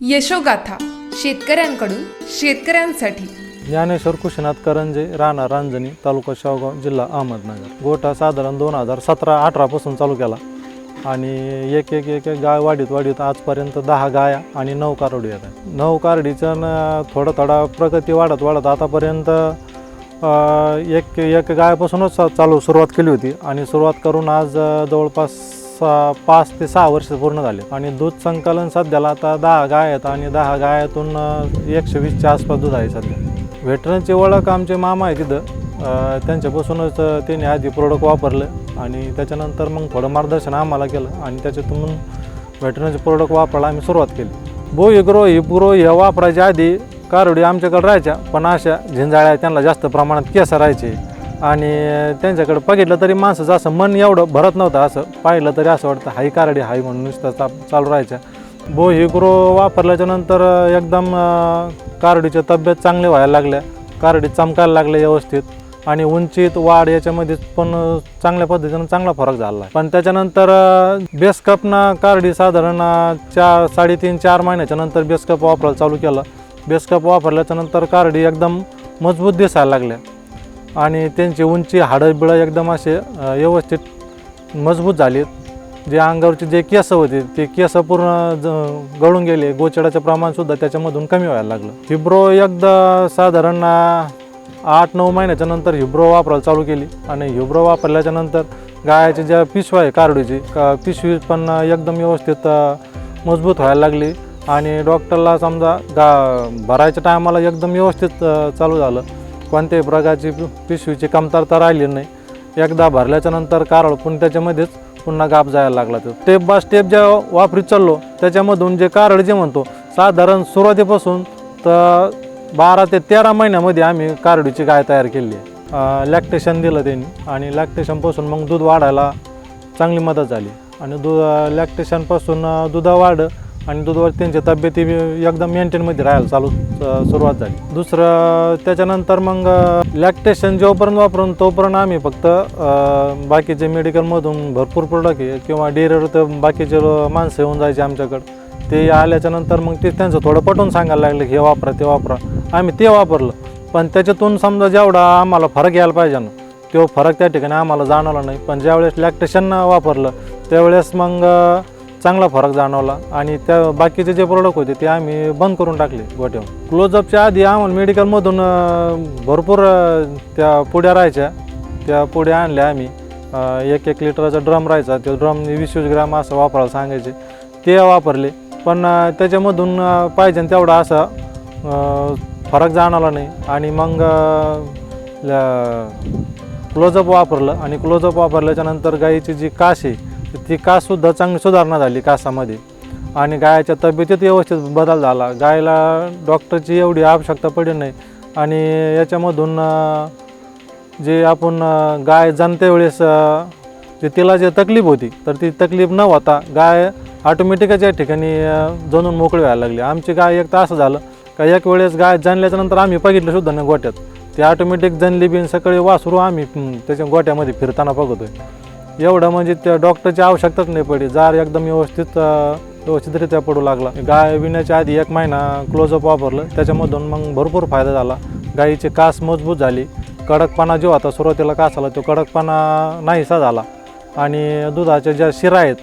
यशोगाथा शेतकऱ्यांकडून शेतकऱ्यांसाठी. ज्ञानेश्वर कुशीनाथ करंजे राणा रांजणी तालुका शेवगाव जिल्हा अहमदनगर. गोठा साधारण दोन हजार सतरा अठरापासून चालू केला. आणि एक एक एक एक गाय वाढीत वाढीत आजपर्यंत दहा गाया आणि नऊ कारडी आहेत. नऊ कारडीचं न थोडं थोडा प्रगती वाढत वाढत आतापर्यंत एक एक गायापासूनच चालू सुरुवात केली होती. आणि सुरुवात करून आज जवळपास सहा पाच ते सहा वर्ष पूर्ण झाले. आणि दूध संकलन सध्याला आता दहा गाय आहेत आणि दहा गायातून एकशे वीसच्या आसपास दूध आहे सध्या. व्हेटरनची ओळख आमचे मामा आहे तिथं त्यांच्यापासूनच त्यांनी आधी प्रोडक्ट वापरलं आणि त्याच्यानंतर मग थोडं मार्गदर्शन आम्हाला केलं आणि त्याच्यातून व्हेटरनचे प्रोडक्ट वापरायला आम्ही सुरुवात केली. बो ही पुरो हे वापरायच्या आधी कारवडी आमच्याकडे राहायच्या पण अशा झिंजाळ्या त्यांना जास्त प्रमाणात केस राहायचे. आणि त्यांच्याकडे बघितलं तरी माणसाचं असं मन एवढं भरत नव्हतं. असं पाहिलं तरी असं वाटतं हाई कारडी हाई म्हणून नुसतं चा- चालू राहायचं. बो हिग्रो वापरल्याच्या नंतर एकदम कारडीच्या तब्येत चांगली व्हायला लागल्या. कारडी चमकायला लागल्या व्यवस्थित. आणि उंचीत वाढ याच्यामध्ये पण चांगल्या पद्धतीनं चांगला फरक झाला. पण त्याच्यानंतर बेसकपनं कारडी साधारण चार साडेतीन चार महिन्याच्या नंतर बेसकप वापरायला चालू केलं. बेसकप वापरल्याच्या नंतर कारडी एकदम मजबूत दिसायला लागल्या. आणि त्यांची उंची हाडं बिळं एकदम असे व्यवस्थित मजबूत झालीत जे अंगावरचे जे केस होते ते केस पूर्ण ज- गळून गेले. गोचडाचं प्रमाणसुद्धा त्याच्यामधून कमी व्हायला लागलं. हिब्रो एकदा साधारण आठ नऊ महिन्याच्या नंतर हिब्रो वापरायला चालू केली. आणि हिब्रो वापरल्याच्या नंतर गायाची ज्या पिशव्या आहे कारडीची का पिशवी पण एकदम व्यवस्थित मजबूत व्हायला लागली. आणि डॉक्टरला समजा गा भरायच्या टायमाला एकदम व्यवस्थित चालू झालं. कोणत्याही प्रकारची पि- पिशवीची कमतरता राहिली नाही. एकदा भरल्याच्या नंतर कारळ पण त्याच्यामध्येच पुन्हा गाप जायला लागला तो. स्टेप बाय स्टेप ज्या वापरीत चाललो त्याच्यामधून जे कारळ जे म्हणतो साधारण सुरुवातीपासून तर बारा ते तेरा महिन्यामध्ये आम्ही कारडीची गाय तयार केली. आहे लॅक्टेशन दिलं त्यांनी आणि लॅक्टेशनपासून मग दूध वाढायला चांगली मदत झाली. आणि दु लॅक्टेशनपासून दुधा वाढ आणि दुधवर त्यांची तब्येती एकदम मेंटेनमध्ये राहायला चालू सुरुवात झाली. दुसरं त्याच्यानंतर मग लॅक्टेशन जोपर्यंत वापरून तोपर्यंत आम्ही फक्त बाकीचे मेडिकलमधून भरपूर प्रोडक्ट आहे किंवा डेअरीवर तर बाकीचे माणसं येऊन जायचे आमच्याकडं. ते आल्याच्यानंतर मग ते त्यांचं थोडं पटवून सांगायला लागलं की हे वापरा ते वापरा. आम्ही ते वापरलं. पण त्याच्यातून समजा जेवढा आम्हाला फरक यायला पाहिजे ना तो फरक त्या ठिकाणी आम्हाला जाणवला नाही. पण ज्यावेळेस लॅक्टेशन वापरलं त्यावेळेस मग चांगला फरक जाणवला आणि त्या बाकीचे जे प्रोडक्ट होते ते आम्ही बंद करून टाकले गोट्यावर. क्लोजअपच्या आधी आम्हाला मेडिकलमधून भरपूर त्या पुड्या राहायच्या. त्या पुड्या आणल्या आम्ही. एक एक लिटरचा ड्रम राहायचा. तो ड्रम वीस वीस ग्राम असं वापरायला सांगायचे. ते वापरले. पण त्याच्यामधून पाहिजे तेवढा असा फरक जाणवला नाही. आणि मग क्लोजअप वापरलं. आणि क्लोजअप वापरल्याच्यानंतर गाईची जी कास आहे ती काससुद्धा चांगली सुधारणा झाली कासामध्ये. आणि गायच्या तब्येतीत व्यवस्थित बदल झाला. गायला डॉक्टरची एवढी आवश्यकता पडली नाही. आणि याच्यामधून जे आपण गाय जणत्या वेळेस जे तिला जे तकलीफ होती तर ती तकलीफ न होता गाय ऑटोमॅटिकच या ठिकाणी जणून मोकळी व्हायला लागली. आमची गाय एक तर असं झालं का एक वेळेस गाय जणल्याच्या नंतर आम्ही बघितलं सुद्धा नाही गोट्यात. ती ऑटोमॅटिक जनली बिन सकाळी वासरू आम्ही त्याच्या गोट्यामध्ये फिरताना बघतोय. एवढं म्हणजे त्या डॉक्टरची आवश्यकताच नाही पडली. जार एकदम व्यवस्थित व्यवस्थितरित्या पडू लागला. गाय विण्याच्या आधी एक महिना क्लोजअप वापरलं. त्याच्यामधून मग भरपूर फायदा झाला. गाईची कास मजबूत झाली. कडकपणा जो होता सुरुवातीला कासाला तो कडकपणा नाहीसा झाला. आणि दुधाच्या ज्या शिरा आहेत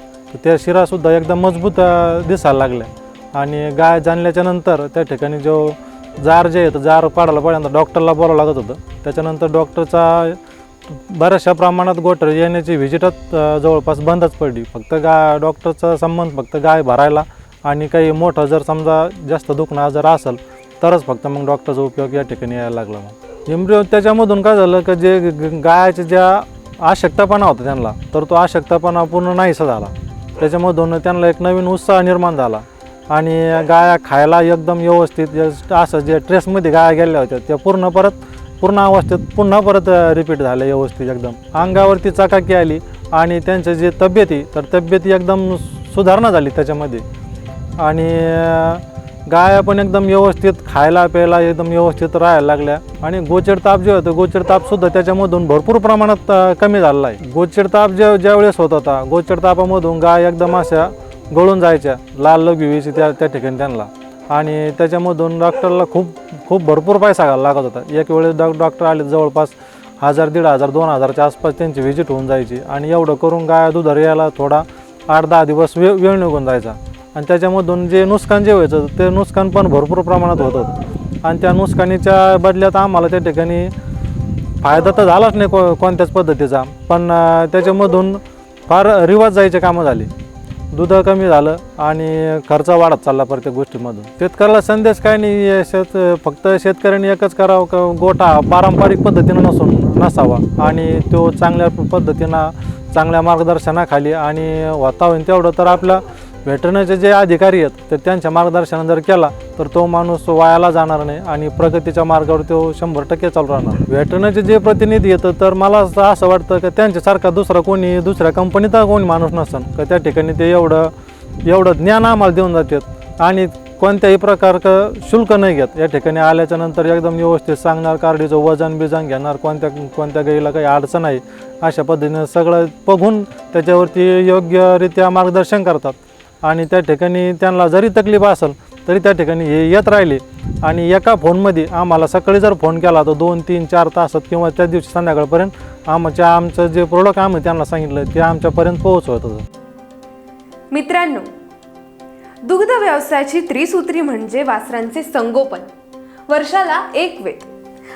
त्या शिरासुद्धा एकदम मजबूत दिसायला लागल्या. आणि गाय जाणल्याच्या नंतर त्या ठिकाणी जो जार जे आहे तर जार पाडायला पहिल्यांदा डॉक्टरला बोलावं लागत होतं. त्याच्यानंतर डॉक्टरचा बऱ्याचशा प्रमाणात गोटर येण्याची व्हिजिटच जवळपास बंदच पडली. फक्त गा डॉक्टरचा संबंध फक्त गाय भरायला आणि काही मोठं जर समजा जास्त दुखणं जर असेल तरच फक्त मग डॉक्टरचा उपयोग या ठिकाणी यायला लागला मग. एम्ब्रिओ त्याच्यामधून काय झालं का जे ग- गायाच्या ज्या आशक्तपणा होता त्यांना तर तो आशक्तपणा पूर्ण नाहीसा झाला. त्याच्यामधून त्यांना एक नवीन उत्साह निर्माण झाला आणि गाया खायला एकदम व्यवस्थित असं जे ट्रेसमध्ये गाया गेल्या होत्या त्या पूर्ण परत पूर्ण अवस्थेत पुन्हा परत रिपीट झालं व्यवस्थित एकदम. अंगावरती चकाकी आली आणि त्यांची जे तब्येती तर तब्येती एकदम सुधारणा झाली त्याच्यामध्ये. आणि गाया पण एकदम व्यवस्थित खायला प्यायला एकदम व्यवस्थित राहायला लागल्या. आणि गोचर ताप जे होतं गोचर तापसुद्धा त्याच्यामधून भरपूर प्रमाणात कमी झालेला आहे. गोचर ताप ज्या ज्यावेळेस होत होता गोचर तापामधून गाय एकदम अशा गळून जायच्या लाल लघवी त्या त्या ठिकाणी त्यांना. आणि त्याच्यामधून डॉक्टरला खूप खूप भरपूर पैसा घालायला लागत होता. एक वेळेस डॉ डॉक्टर आले जवळपास हजार दीड हजार दोन हजारच्या आसपास त्यांची व्हिजिट होऊन जायची. आणि एवढं करून गाय दुधार यायला थोडा आठ दहा दिवस वे वेळ निघून जायचा. आणि त्याच्यामधून जे नुकसान जे व्हायचं ते नुकसान पण भरपूर प्रमाणात होतं आणि त्या नुकसानीच्या बदल्यात आम्हाला त्या ठिकाणी फायदा तर झालाच नाही को कोणत्याच पद्धतीचा. पण त्याच्यामधून फार रिवाज जायचे कामं झाली. दूध कमी झालं आणि खर्च वाढत चालला प्रत्येक गोष्टीमधून. शेतकऱ्याला संदेश काय नाही शेत फक्त शेतकऱ्यांनी एकच करावं का गोठा पारंपरिक पद्धतीनं नसून नसावा. आणि तो चांगल्या पद्धतीनं चांगल्या मार्गदर्शनाखाली आणि होता तेवढं तर आपल्या व्हेटरनरीचे जे अधिकारी आहेत तर त्यांच्या मार्गदर्शन जर केला तर तो माणूस वायाला जाणार नाही आणि प्रगतीच्या मार्गावर तो शंभर टक्के चालू राहणार. व्हेटरनरीचे जे प्रतिनिधी येतं तर मला असं असं वाटतं की त्यांच्यासारखा दुसरा कोणी दुसऱ्या कंपनीचा कोणी माणूस नसन का त्या ठिकाणी ते एवढं एवढं ज्ञान आम्हाला देऊन जातात आणि कोणत्याही प्रकारचं शुल्क नाही घेत. या ठिकाणी आल्याच्यानंतर एकदम व्यवस्थित सांगणार कार्डीचं वजन बिजन घेणार कोणत्या कोणत्या गाईला काही अडचण आहे अशा पद्धतीनं सगळं बघून त्याच्यावरती योग्यरित्या मार्गदर्शन करतात. आणि त्या ठिकाणी त्यांना जरी तकलीफ असेल तरी त्या ठिकाणी हे येत राहिले. आणि एका फोनमध्ये आम्हाला सकाळी जर फोन केला तर दोन तीन चार तासात किंवा त्या दिवशी संध्याकाळपर्यंत आमच्या आमचं जे प्रोडक्ट आम्ही त्यांना सांगितलं ते आमच्यापर्यंत पोहोचवत होतं. मित्रांनो दुग्ध व्यवसायाची त्रिसूत्री म्हणजे वासरांचे संगोपन. वर्षाला एक वेद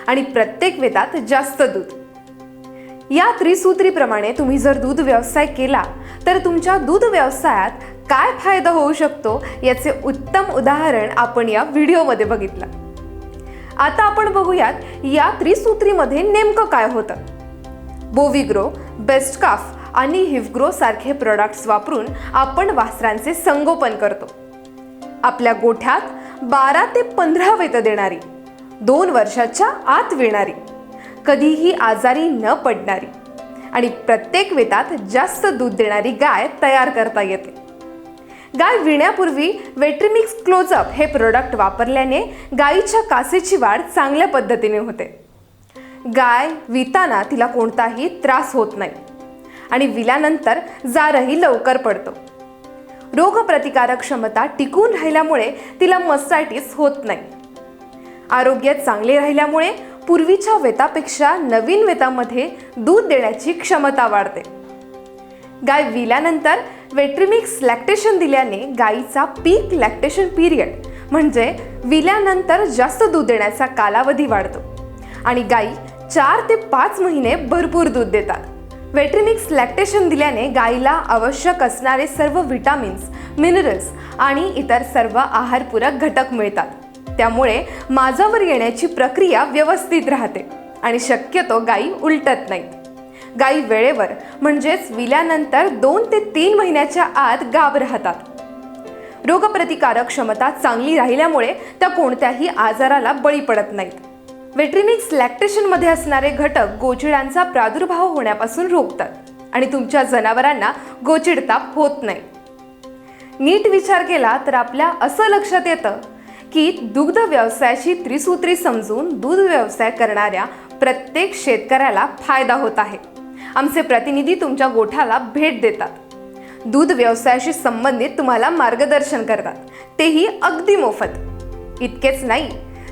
आणि प्रत्येक वेतात जास्त दूध. या त्रिसूत्रीप्रमाणे तुम्ही जर दूध व्यवसाय केला तर तुमच्या दूध व्यवसायात काय फायदा होऊ शकतो याचे उत्तम उदाहरण आपण या व्हिडिओमध्ये बघितलं. आता आपण बघूयात या त्रिसूत्रीमध्ये नेमकं काय होतं. बोविग्रो बेस्ट काफ आणि हिवग्रो सारखे प्रोडक्ट्स वापरून आपण वासरांचे संगोपन करतो. आपल्या गोठ्यात बारा ते पंधरा वेत देणारी दोन वर्षाच्या आत विणारी कधीही आजारी न पडणारी आणि प्रत्येक वेतात जास्त दूध देणारी गाय तयार करता येते. गाय विण्यापूर्वी वेट्रीमिक्स क्लोजअप हे प्रोडक्ट वापरल्याने गायीच्या कासेची वाढ चांगल्या पद्धतीने होते. गाय विताना तिला कोणताही त्रास होत नाही आणि विल्यानंतर जारही लवकर पडतो. रोगप्रतिकारक क्षमता टिकून राहिल्यामुळे तिला मस्टायटिस होत नाही. आरोग्य चांगले राहिल्यामुळे पूर्वीच्या वेतापेक्षा नवीन वेतामध्ये दूध देण्याची क्षमता वाढते. गाय विल्यानंतर वेट्रिमिक्स लॅक्टेशन दिल्याने गायीचा पीक लॅक्टेशन पिरियड म्हणजे विल्यानंतर जास्त दूध देण्याचा कालावधी वाढतो. आणि गायी चार ते पाच महिने भरपूर दूध देतात. वेट्रिमिक्स लॅक्टेशन दिल्याने गाईला आवश्यक असणारे सर्व विटामिन्स मिनरल्स आणि इतर सर्व आहारपूरक घटक मिळतात. त्यामुळे माझावर येण्याची प्रक्रिया व्यवस्थित राहते आणि शक्यतो गाई उलटत नाहीत. गायी वेळेवर म्हणजेच विल्यानंतर दोन ते तीन महिन्याच्या आत गाव राहतात. रोगप्रतिकारक क्षमता चांगली राहिल्यामुळे त्या कोणत्याही आजाराला बळी पडत नाहीत. वेट्रिमिक्स लॅक्टेशनमध्ये असणारे घटक गोचिडांचा प्रादुर्भाव होण्यापासून रोखतात आणि तुमच्या जनावरांना गोचिडताप होत नाही. नीट विचार केला तर आपल्या असं लक्षात येतं की दुग्ध व्यवसायाची त्रिसूत्री समजून दूध व्यवसाय करणाऱ्या प्रत्येक शेतकऱ्याला फायदा होत आहे. आमचे प्रतिनिधी तुमच्या गोठ्याला भेट देतात. दूध व्यवसायाशी संबंधित तुम्हाला मार्गदर्शन करतात. तेही अगदी मोफत. इतकेच नाही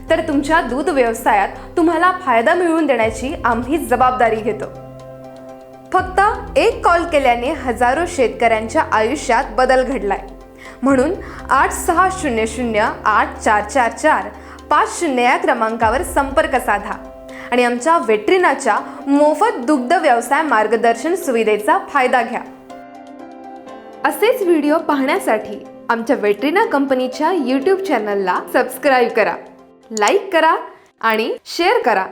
तर तुमच्या दूध व्यवसायात तुम्हाला फायदा मिळवून देण्याची आम्ही जबाबदारी घेतो. फक्त एक कॉल केल्याने हजारो शेतकऱ्यांच्या आयुष्यात बदल घडलाय. म्हणून आठ सहा शून्य शून्य आठ चार चार चार पाच शून्य या क्रमांकावर संपर्क साधा. आणि आमच्या वेट्रिनाच्या मोफत दुग्ध व्यवसाय मार्गदर्शन सुविधेचा फायदा घ्या. असेच व्हिडिओ पाहण्यासाठी आमच्या वेट्रिना कंपनीच्या यूट्यूब चॅनलला सबस्क्राईब करा लाईक करा आणि शेअर करा.